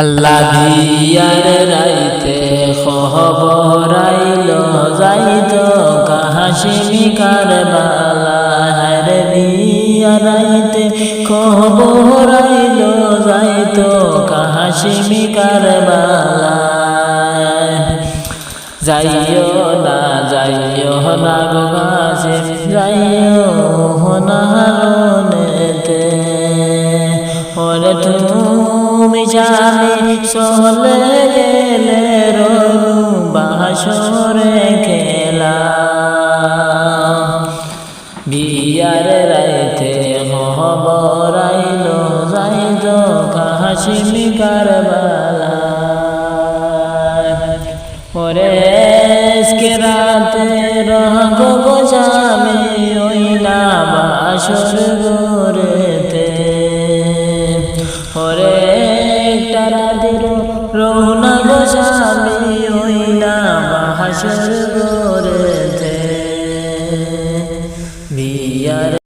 আল্লাহ দিয়ার রাইতে খবর আইল যাইত, কাহাসিমি কারবালা হার দিয়া রাইতে খবর আইল যাইত, কাহাসিমি কারবালা। যাইও না যাইও না গো গাছে যাইও না হারনেতে ওরে তুমি জানি চলে গেলে রনু বাসরে খেলা। বিয়ার রাইতে খবর আইল যাইত কাহাসিমি কারবালা ওরে রাতে রঙ গোজামি ওই না বাসর গোরেতে। ওরে যারাদের রঘুনা গোস্বামী ওই না হাসর গোরেতে